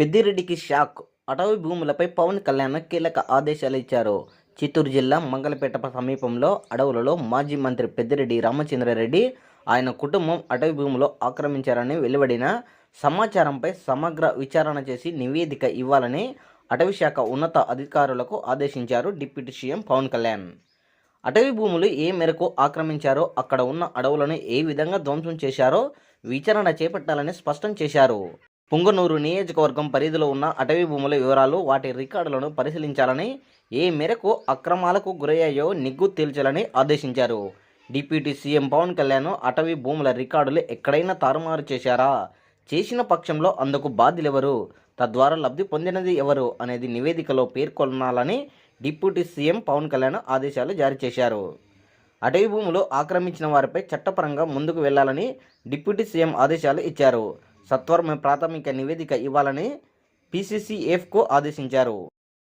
పెద్దిరెడ్డికి shock. అటవీ భూములపై పవన్ కళ్యాణ్ కీలక ఆదేశాలు ఇచ్చారు. చిత్తూరు జిల్లా మంగళపేట సమీపంలో అడవులలో మాజీ మంత్రి పెద్దిరెడ్డి రామచంద్రారెడ్డి ఆయన కుటుంబం అటవీ భూములు ఆక్రమించారని వెలువడిన సమాచారంపై సమగ్ర విచారణ చేసి నివేదిక ఇవ్వాలని అటవీ శాఖ ఉన్నత అధికారులకు ఆదేశించారు డిప్యూటీ సీఎం పవన్ కళ్యాణ్. అటవీ భూములు ఏ మేరకు ఆక్రమించారో అక్కడ ఉన్న అడవులను ఏ విధంగా ధ్వంసం చేశారో విచారణ చేపట్టాలని స్పష్టం చేశారు. పుంగనూరు నియోజకవర్గం పరిధిలో ఉన్న అటవీ భూముల వివరాలు వాటి రికార్డులను పరిశీలించాలని ఏ మేరకు అక్రమాలకు గురయ్యాయో నిగ్గు తేల్చాలని ఆదేశించారు. డిప్యూటీ సీఎం పవన్ కళ్యాణ్ అటవీ భూముల రికార్డులు ఎక్కడైనా తారుమారు చేశారా? చేసిన పక్షంలో అందుకు బాధ్యులెవరు? తద్వారా లబ్ధి పొందినది ఎవరు? అనేది నివేదికలో పేర్కొనాలని డిప్యూటీ సీఎం పవన్ కళ్యాణ్ ఆదేశాలు జారీ చేశారు. అటవీ భూములు ఆక్రమించిన వారిపై చట్టపరంగా ముందుకు వెళ్ళాలని డిప్యూటీ సీఎం ఆదేశాలు ఇచ్చారు. సత్వరమే ప్రాథమిక నివేదిక ఇవ్వాలని పీసీసీఎఫ్కు ఆదేశించారు.